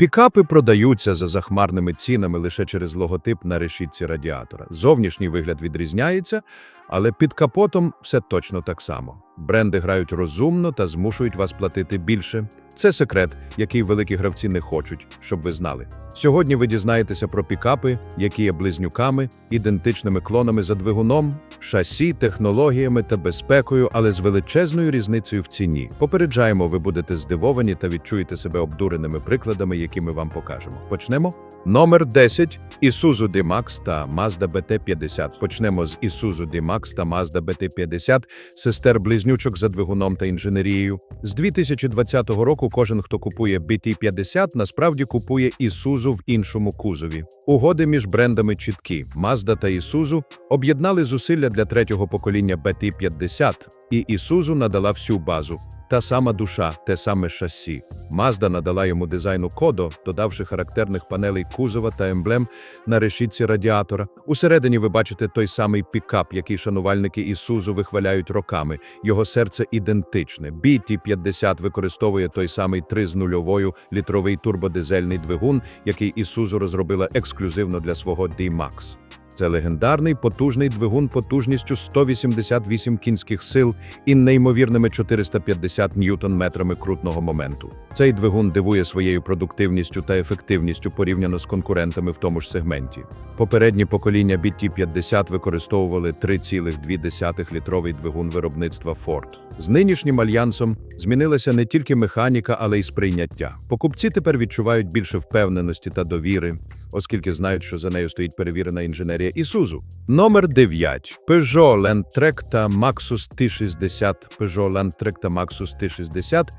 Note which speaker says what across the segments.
Speaker 1: Пікапи продаються за захмарними цінами лише через логотип на решітці радіатора. Зовнішній вигляд відрізняється, але під капотом все точно так само. Бренди грають розумно та змушують вас платити більше. Це секрет, який великі гравці не хочуть, щоб ви знали. Сьогодні ви дізнаєтеся про пікапи, які є близнюками, ідентичними клонами за двигуном, шасі, технологіями та безпекою, але з величезною різницею в ціні. Попереджаємо, ви будете здивовані та відчуєте себе обдуреними прикладами, які ми вам покажемо. Почнемо. Номер 10 Isuzu D-Max та Mazda BT-50. Почнемо з Isuzu D-Max та Mazda BT-50, сестер-близнючок за двигуном та інженерією. З 2020 року кожен, хто купує BT-50, насправді купує Ісузу в іншому кузові. Угоди між брендами чіткі. Mazda та Ісузу об'єднали зусилля для третього покоління BT-50, і Ісузу надала всю базу. Та сама душа, те саме шасі. Mazda надала йому дизайну кодо, додавши характерних панелей кузова та емблем на решітці радіатора. Усередині ви бачите той самий пікап, який шанувальники Ісузу вихваляють роками. Його серце ідентичне. BT-50 використовує той самий 3 з нульовою літровий турбодизельний двигун, який Ісузу розробила ексклюзивно для свого D-Max. Це легендарний потужний двигун потужністю 188 кінських сил і неймовірними 450 ньютон-метрами крутного моменту. Цей двигун дивує своєю продуктивністю та ефективністю порівняно з конкурентами в тому ж сегменті. Попередні покоління BT-50 використовували 3,2 літровий двигун виробництва Ford. З нинішнім альянсом змінилася не тільки механіка, але й сприйняття. Покупці тепер відчувають більше впевненості та довіри, оскільки знають, що за нею стоїть перевірена інженерія Isuzu. Номер 9. Peugeot Landtrek та Maxus T60. Peugeot Landtrek та Maxus T60 –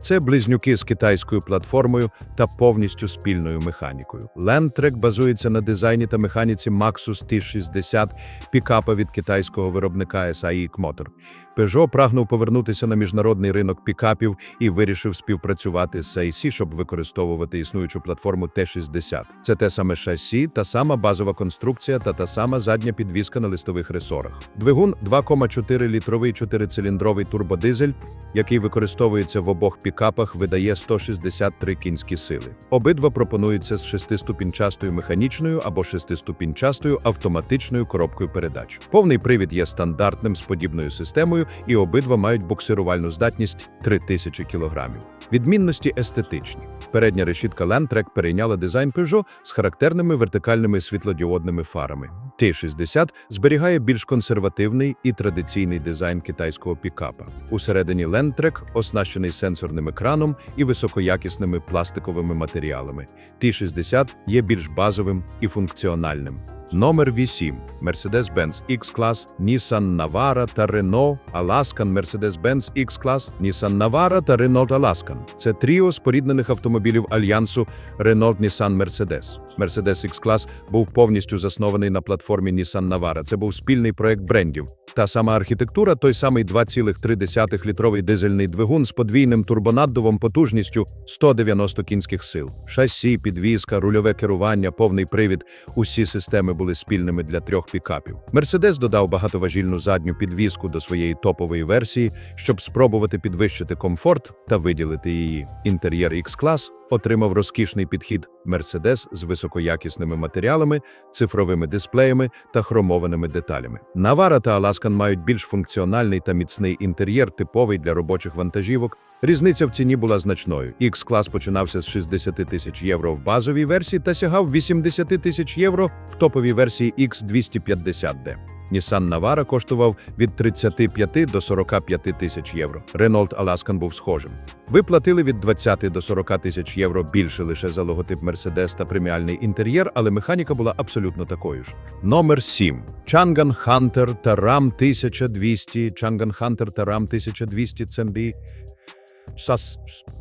Speaker 1: це близнюки з китайською платформою та повністю спільною механікою. Landtrek базується на дизайні та механіці Maxus T60, пікапа від китайського виробника SAIC Motor. Peugeot прагнув повернутися на міжнародний ринок пікапів і вирішив співпрацювати з SAIC, щоб використовувати існуючу платформу T60. Це те саме шасі, та сама базова конструкція та та сама задня підвіска на листових ресорах. Двигун 2,4-літровий чотирициліндровий турбодизель, який використовується в обох пікапах, видає 163 кінські сили. Обидва пропонуються з шестиступінчастою механічною або шестиступінчастою автоматичною коробкою передач. Повний привід є стандартним з подібною системою, і обидва мають буксирувальну здатність 3000 кг. Відмінності естетичні. Передня решітка Landtrek перейняла дизайн Peugeot з характерними вертикальними світлодіодними фарами. T60 зберігає більш консервативний і традиційний дизайн китайського пікапа. Усередині Landtrek оснащений сенсорним екраном і високоякісними пластиковими матеріалами. T60 є більш базовим і функціональним. Номер 8. Mercedes-Benz X-Class, Nissan Navara та Renault Alaskan Mercedes-Benz X-Class, Nissan Navara та Renault Alaskan. Це тріо споріднених автомобілів альянсу Renault Nissan Mercedes. Mercedes X-Class був повністю заснований на платформі Nissan Navara. Це був спільний проект брендів. Та сама архітектура, той самий 2,3 літровий дизельний двигун з подвійним турбонаддувом потужністю 190 кінських сил. Шасі, підвізка, рульове керування, повний привід – усі системи були спільними для трьох пікапів. Мерседес додав багатоважільну задню підвізку до своєї топової версії, щоб спробувати підвищити комфорт та виділити її. Інтер'єр X-Class отримав розкішний підхід Mercedes з високоякісними матеріалами, цифровими дисплеями та хромованими деталями. Навара та Аласкан мають більш функціональний та міцний інтер'єр, типовий для робочих вантажівок. Різниця в ціні була значною. X-клас починався з 60 тисяч євро в базовій версії та сягав 80 тисяч євро в топовій версії X250D. Nissan Navara коштував від 35 до 45 тисяч євро. Renault Alaskan був схожим. Ви платили від 20 до 40 тисяч євро більше лише за логотип Mercedes та преміальний інтер'єр, але механіка була абсолютно такою ж. Номер 7. Chang'an Hunter та Ram 1200. Chang'an Hunter та Ram 1200 CMB.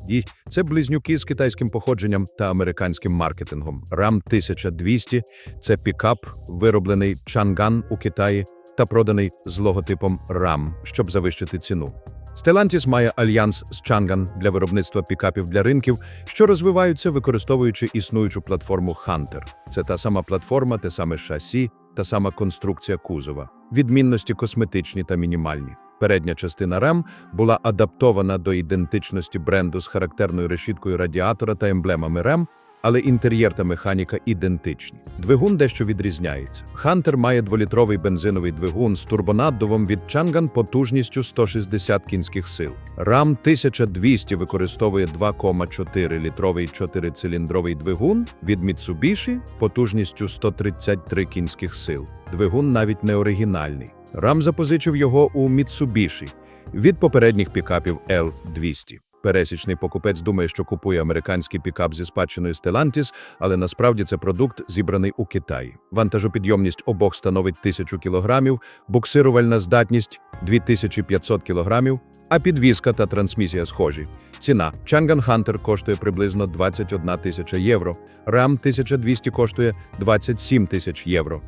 Speaker 1: І це близнюки з китайським походженням та американським маркетингом. Ram 1200 – це пікап, вироблений Chang'an у Китаї та проданий з логотипом Ram, щоб завищити ціну. Stellantis має альянс з Chang'an для виробництва пікапів для ринків, що розвиваються, використовуючи існуючу платформу Hunter. Це та сама платформа, те саме шасі, та сама конструкція кузова. Відмінності косметичні та мінімальні. Передня частина РЕМ була адаптована до ідентичності бренду з характерною решіткою радіатора та емблемами РЕМ, але інтер'єр та механіка ідентичні. Двигун дещо відрізняється. Хантер має дволітровий бензиновий двигун з турбонаддувом від Chang'an потужністю 160 кінських сил. RAM 1200 використовує 2,4 літровий чотирициліндровий двигун від Mitsubishi потужністю 133 кінських сил. Двигун навіть не оригінальний. Рам запозичив його у Mitsubishi від попередніх пікапів L200. Пересічний покупець думає, що купує американський пікап зі спадщиною Stellantis, але насправді це продукт, зібраний у Китаї. Вантажопідйомність обох становить 1000 кілограмів, буксирувальна здатність 2500 кілограмів, а підвізка та трансмісія схожі. Ціна Chang'an Hunter коштує приблизно 21 тисяча євро, Ram 1200 коштує 27 тисяч євро.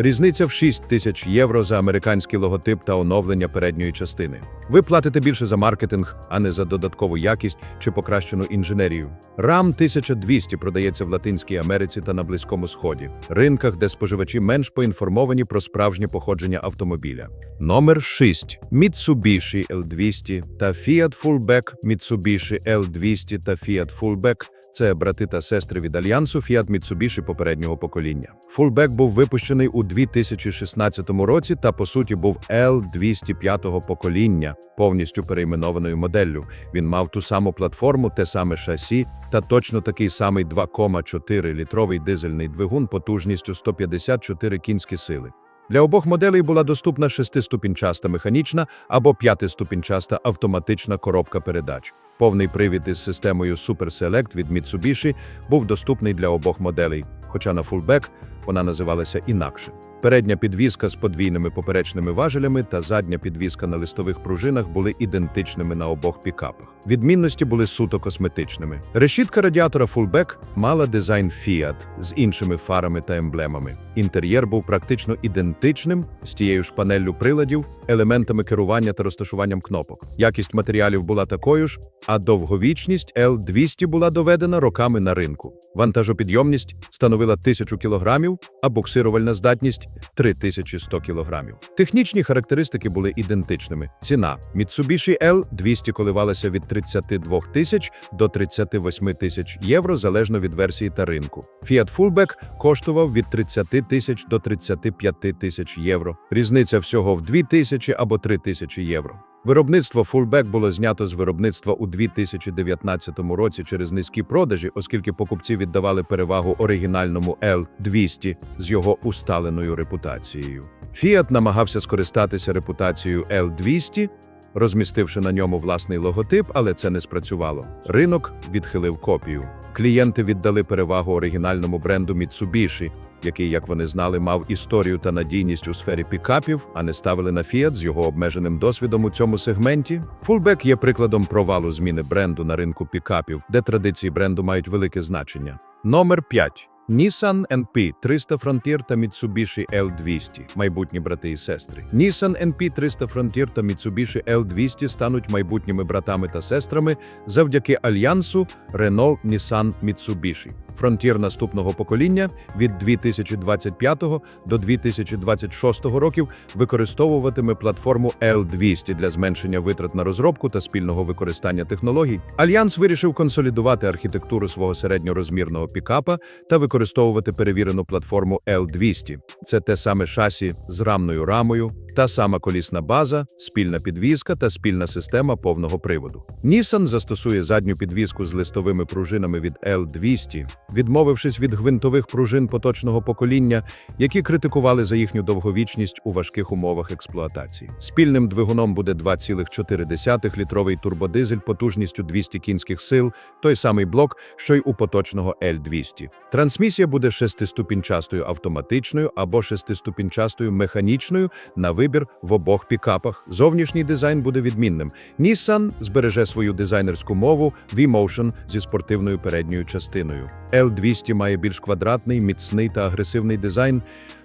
Speaker 1: Різниця в 6 тисяч євро за американський логотип та оновлення передньої частини. Ви платите більше за маркетинг, а не за додаткову якість чи покращену інженерію. RAM 1200 продається в Латинській Америці та на Близькому Сході, ринках, де споживачі менш поінформовані про справжнє походження автомобіля. Номер 6. Mitsubishi L200 та Fiat Fullback Mitsubishi L200 та Fiat Fullback – це брати та сестри від альянсу Fiat Mitsubishi попереднього покоління. Fullback був випущений у 2016 році та по суті був L205 покоління, повністю перейменованою моделлю. Він мав ту саму платформу, те саме шасі та точно такий самий 2,4 літровий дизельний двигун потужністю 154 кінські сили. Для обох моделей була доступна шестиступінчаста механічна або п'ятиступінчаста автоматична коробка передач. Повний привід із системою Super Select від Mitsubishi був доступний для обох моделей, хоча на фулбек вона називалася інакше. Передня підвізка з подвійними поперечними важелями та задня підвізка на листових пружинах були ідентичними на обох пікапах. Відмінності були суто косметичними. Решітка радіатора Fullback мала дизайн Fiat з іншими фарами та емблемами. Інтер'єр був практично ідентичним з тією ж панеллю приладів, елементами керування та розташуванням кнопок. Якість матеріалів була такою ж, а довговічність L200 була доведена роками на ринку. Вантажопідйомність становила 1000 кг, а буксирувальна здатність 3100 кг. Технічні характеристики були ідентичними. Ціна Mitsubishi L200 коливалася від 32 тисяч до 38 тисяч євро залежно від версії та ринку. Fiat Fullback коштував від 30 тисяч до 35 тисяч євро. Різниця всього в 2 тисячі або 3 тисячі євро. Виробництво Fullback було знято з виробництва у 2019 році через низькі продажі, оскільки покупці віддавали перевагу оригінальному L200 з його усталеною репутацією. Fiat намагався скористатися репутацією L200, розмістивши на ньому власний логотип, але це не спрацювало. Ринок відхилив копію. Клієнти віддали перевагу оригінальному бренду Mitsubishi, який, як вони знали, мав історію та надійність у сфері пікапів, а не ставили на Fiat з його обмеженим досвідом у цьому сегменті. Fullback є прикладом провалу зміни бренду на ринку пікапів, де традиції бренду мають велике значення. Номер 5. Nissan NP 300 Frontier та Mitsubishi L200 – майбутні брати і сестри. Nissan NP 300 Frontier та Mitsubishi L200 стануть майбутніми братами та сестрами завдяки альянсу Renault Nissan Mitsubishi. Frontier наступного покоління від 2025 до 2026 років використовуватиме платформу L200 для зменшення витрат на розробку та спільного використання технологій. Альянс вирішив консолідувати архітектуру свого середньорозмірного пікапа та використовувати перевірену платформу L200. Це те саме шасі з рамною рамою, та сама колісна база, спільна підвізка та спільна система повного приводу. Nissan застосує задню підвізку з листовими пружинами від L200, відмовившись від гвинтових пружин поточного покоління, які критикували за їхню довговічність у важких умовах експлуатації. Спільним двигуном буде 2,4 літровий турбодизель потужністю 200 кінських сил, той самий блок, що й у поточного L200. Трансмісія буде шестиступінчастою автоматичною або шестиступінчастою механічною на вибір в обох пікапах. Зовнішній дизайн буде відмінним. Nissan збереже свою дизайнерську мову V-Motion зі спортивною передньою частиною. L200 має більш квадратний, міцний та агресивний дизайн,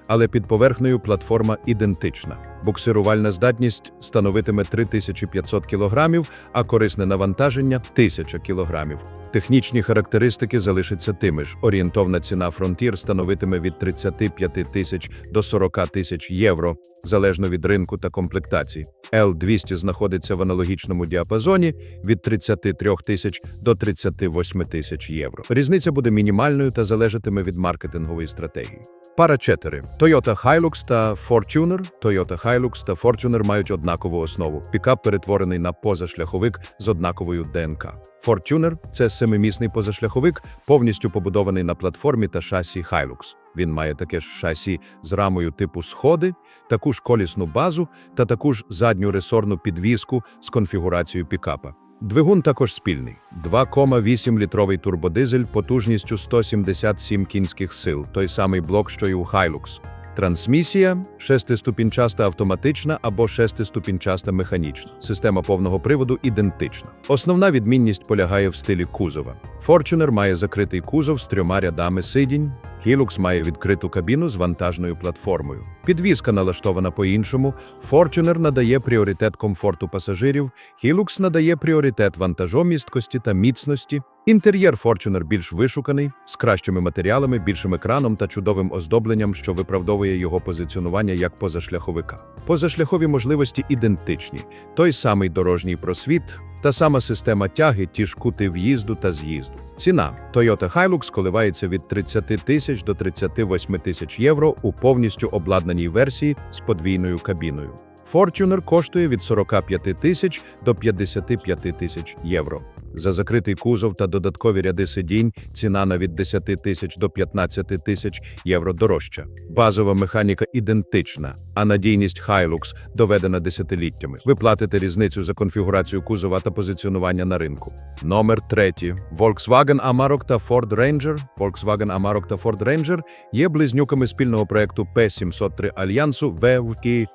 Speaker 1: але під поверхнею платформа ідентична. Буксирувальна здатність становитиме 3500 кг, а корисне навантаження 1000 кг. Технічні характеристики залишаться тими ж. Орієнтовна ціна Frontier становитиме від 35 тисяч до 40 тисяч євро, залежно від ринку та комплектації. L200 знаходиться в аналогічному діапазоні від 33 тисяч до 38 тисяч євро. Різниця буде мінімальною та залежатиме від маркетингової стратегії. Пара 4. Toyota Hilux та Fortuner. Toyota Hilux та Fortuner мають однакову основу. Пікап перетворений на позашляховик з однаковою ДНК. Fortuner – це семимісний позашляховик, повністю побудований на платформі та шасі Hilux. Він має таке ж шасі з рамою типу сходи, таку ж колісну базу та таку ж задню ресорну підвіску з конфігурацією пікапа. Двигун також спільний. 2,8-літровий турбодизель потужністю 177 кінських сил, той самий блок, що й у Hilux. Трансмісія – шестиступінчаста автоматична або шестиступінчаста механічна. Система повного приводу ідентична. Основна відмінність полягає в стилі кузова. Fortuner має закритий кузов з трьома рядами сидінь, Hilux має відкриту кабіну з вантажною платформою. Підвізка налаштована по-іншому. Fortuner надає пріоритет комфорту пасажирів, Hilux надає пріоритет вантажомісткості та міцності. Інтер'єр Fortuner більш вишуканий, з кращими матеріалами, більшим екраном та чудовим оздобленням, що виправдовує його позиціонування як позашляховика. Позашляхові можливості ідентичні: той самий дорожній просвіт, та сама система тяги, ті ж кути в'їзду та з'їзду. Ціна Toyota Hilux коливається від 30 тисяч до 38 тисяч євро у повністю обладнаній версії з подвійною кабіною. Fortuner коштує від 45 тисяч до 55 тисяч євро. За закритий кузов та додаткові ряди сидінь ціна на від 10 тисяч до 15 тисяч євро дорожча. Базова механіка ідентична, а надійність Hilux доведена десятиліттями. Ви платите різницю за конфігурацію кузова та позиціонування на ринку. Номер третій. Volkswagen Amarok та Ford Ranger. Volkswagen Amarok та Ford Ranger є близнюками спільного проекту P703 Альянсу ВВК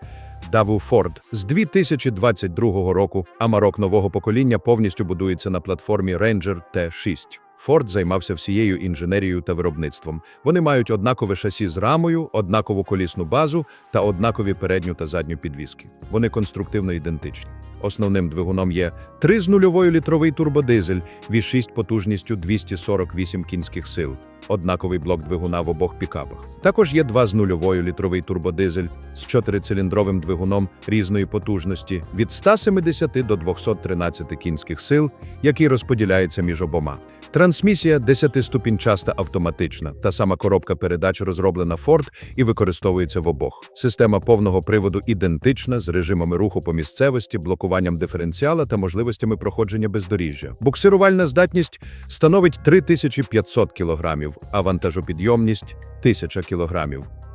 Speaker 1: Даву Форд з 2022 року. Амарок нового покоління повністю будується на платформі Ranger T6. Форд займався всією інженерією та виробництвом. Вони мають однакове шасі з рамою, однакову колісну базу та однакові передню та задню підвіски. Вони конструктивно ідентичні. Основним двигуном є 3 з нульовою літровий турбодизель V6 потужністю 248 кінських сил. Однаковий блок двигуна в обох пікапах. Також є 2 з нульовою літровий турбодизель з чотирициліндровим двигуном різної потужності від 170 до 213 кінських сил, який розподіляється між обома. Трансмісія 10-ступінчаста автоматична. Та сама коробка передач розроблена Ford і використовується в обох. Система повного приводу ідентична з режимами руху по місцевості, блокуванням диференціала та можливостями проходження бездоріжжя. Буксирувальна здатність становить 3500 кг, а вантажопідйомність 1000 кг.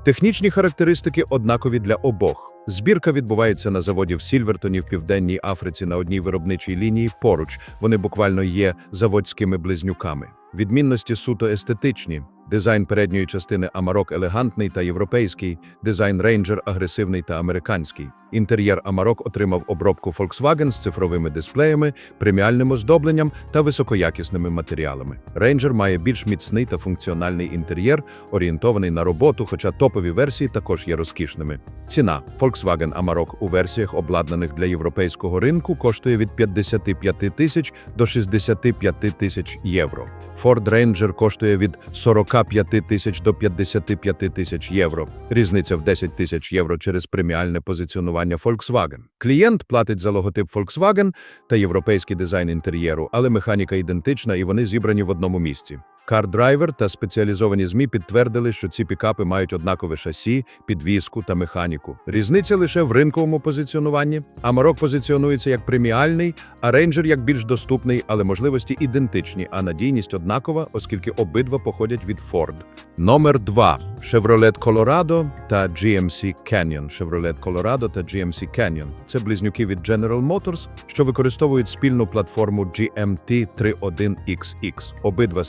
Speaker 1: Технічні характеристики однакові для обох. Збірка відбувається на заводі в Сільвертоні в Південній Африці на одній виробничій лінії поруч. Вони буквально є заводськими близнюками. Відмінності суто естетичні. Дизайн передньої частини Амарок елегантний та європейський, дизайн рейнджер агресивний та американський. Інтер'єр Амарок отримав обробку Volkswagen з цифровими дисплеями, преміальним оздобленням та високоякісними матеріалами. Ranger має більш міцний та функціональний інтер'єр, орієнтований на роботу, хоча топові версії також є розкішними. Ціна Volkswagen Amarok у версіях, обладнаних для європейського ринку, коштує від 55 тисяч до 65 тисяч євро. Ford Ranger коштує від 45 тисяч до 55 тисяч євро. Різниця в 10 тисяч євро через преміальне позиціонування Volkswagen. Клієнт платить за логотип Volkswagen та європейський дизайн інтер'єру, але механіка ідентична і вони зібрані в одному місці. CarDriver та спеціалізовані ЗМІ підтвердили, що ці пікапи мають однакове шасі, підвіску та механіку. Різниця лише в ринковому позиціонуванні. Amarok позиціонується як преміальний, а Ranger як більш доступний, але можливості ідентичні, а надійність однакова, оскільки обидва походять від Ford. Номер 2. Chevrolet Colorado та GMC Canyon. Chevrolet Colorado та GMC Canyon – це близнюки від General Motors, що використовують спільну платформу GMT 31XX. Обидва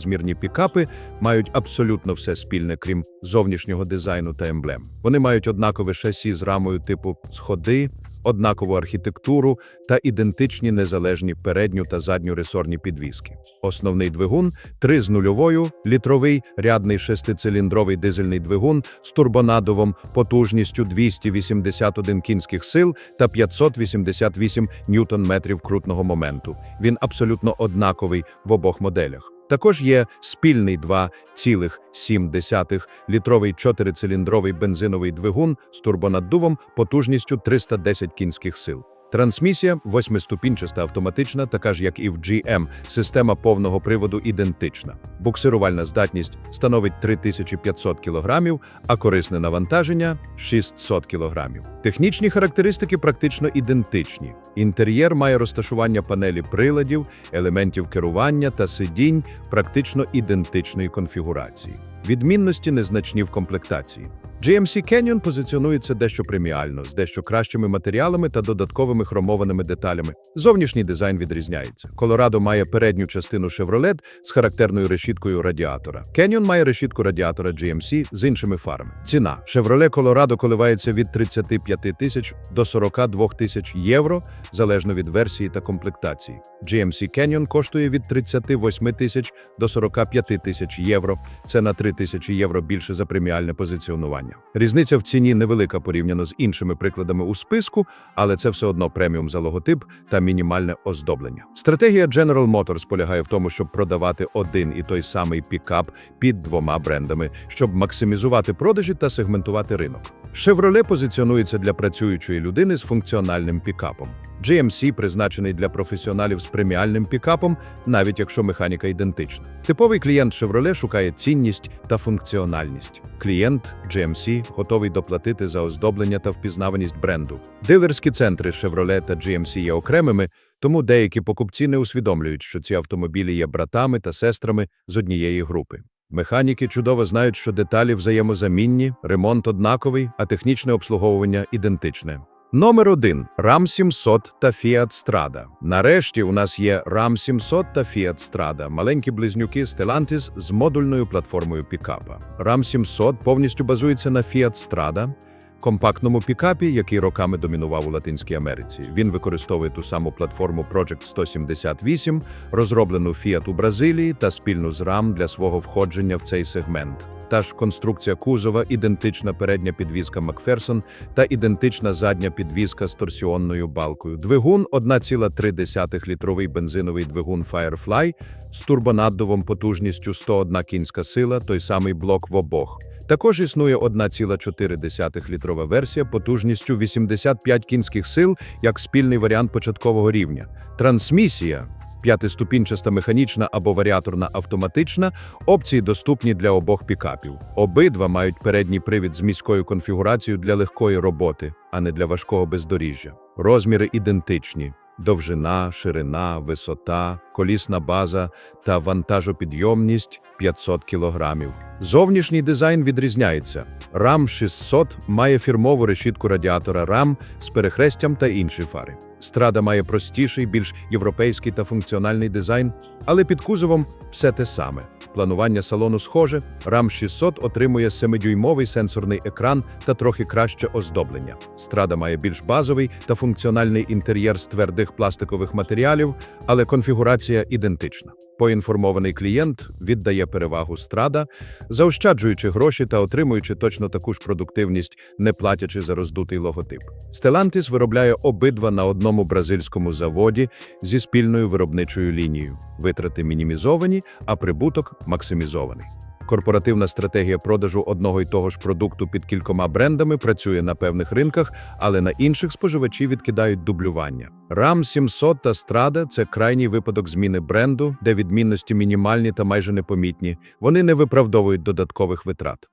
Speaker 1: середньорозмірні пікапи мають абсолютно все спільне, крім зовнішнього дизайну та емблем. Вони мають однакове шасі з рамою типу сходи, однакову архітектуру та ідентичні незалежні передню та задню ресорні підвіски. Основний двигун – 3 з нульовою, літровий рядний шестициліндровий дизельний двигун з турбонаддувом потужністю 281 кінських сил та 588 ньютон-метрів крутного моменту. Він абсолютно однаковий в обох моделях. Також є спільний 2,7 літровий чотирициліндровий бензиновий двигун з турбонаддувом потужністю 310 кінських сил. Трансмісія восьмиступінчаста автоматична, така ж як і в GM. Система повного приводу ідентична. Буксирувальна здатність становить 3500 кг, а корисне навантаження 600 кг. Технічні характеристики практично ідентичні. Інтер'єр має розташування панелі приладів, елементів керування та сидінь практично ідентичної конфігурації. Відмінності незначні в комплектації. GMC Canyon позиціонується дещо преміально, з дещо кращими матеріалами та додатковими хромованими деталями. Зовнішній дизайн відрізняється. Colorado має передню частину Chevrolet з характерною решіткою радіатора. Canyon має решітку радіатора GMC з іншими фарами. Ціна Chevrolet Colorado коливається від 35 тисяч до 42 тисяч євро, залежно від версії та комплектації. GMC Canyon коштує від 38 тисяч до 45 тисяч євро. Це на 3 тисячі євро більше за преміальне позиціонування. Різниця в ціні невелика порівняно з іншими прикладами у списку, але це все одно преміум за логотип та мінімальне оздоблення. Стратегія General Motors полягає в тому, щоб продавати один і той самий пікап під двома брендами, щоб максимізувати продажі та сегментувати ринок. Chevrolet позиціонується для працюючої людини з функціональним пікапом. GMC призначений для професіоналів з преміальним пікапом, навіть якщо механіка ідентична. Типовий клієнт Chevrolet шукає цінність та функціональність. Клієнт GMC готовий доплатити за оздоблення та впізнаваність бренду. Дилерські центри Chevrolet та GMC є окремими, тому деякі покупці не усвідомлюють, що ці автомобілі є братами та сестрами з однієї групи. Механіки чудово знають, що деталі взаємозамінні, ремонт однаковий, а технічне обслуговування ідентичне. Номер 1 RAM 700 та Fiat Strada. Нарешті у нас є RAM 700 та Fiat Strada, маленькі близнюки Stellantis з модульною платформою пікапа. RAM 700 повністю базується на Fiat Strada, компактному пікапі, який роками домінував у Латинській Америці. Він використовує ту саму платформу Project 178, розроблену Fiat у Бразилії та спільну з RAM для свого входження в цей сегмент. Та ж конструкція кузова, ідентична передня підвізка Макферсон та ідентична задня підвізка з торсіонною балкою. Двигун 1,3 літровий бензиновий двигун Firefly з турбонаддувом потужністю 101 кінська сила, той самий блок в обох. Також існує 1,4 літрова версія потужністю 85 кінських сил як спільний варіант початкового рівня. Трансмісія п'ятиступінчаста механічна або варіаторна автоматична, опції доступні для обох пікапів. Обидва мають передній привід з міською конфігурацією для легкої роботи, а не для важкого бездоріжжя. Розміри ідентичні. Довжина, ширина, висота, колісна база та вантажопідйомність 500 кг. Зовнішній дизайн відрізняється. RAM 600 має фірмову решітку радіатора RAM з перехрестям та інші фари. Страда має простіший, більш європейський та функціональний дизайн, але під кузовом все те саме. Планування салону схоже, RAM 600 отримує 7-дюймовий сенсорний екран та трохи краще оздоблення. Страда має більш базовий та функціональний інтер'єр з твердих пластикових матеріалів, але конфігурація ідентична. Поінформований клієнт віддає перевагу страда, заощаджуючи гроші та отримуючи точно таку ж продуктивність, не платячи за роздутий логотип. Stellantis виробляє обидва на одному бразильському заводі зі спільною виробничою лінією. Витрати мінімізовані, а прибуток максимізований. Корпоративна стратегія продажу одного й того ж продукту під кількома брендами працює на певних ринках, але на інших споживачі відкидають дублювання. RAM 700 та Strada – це крайній випадок зміни бренду, де відмінності мінімальні та майже непомітні. Вони не виправдовують додаткових витрат.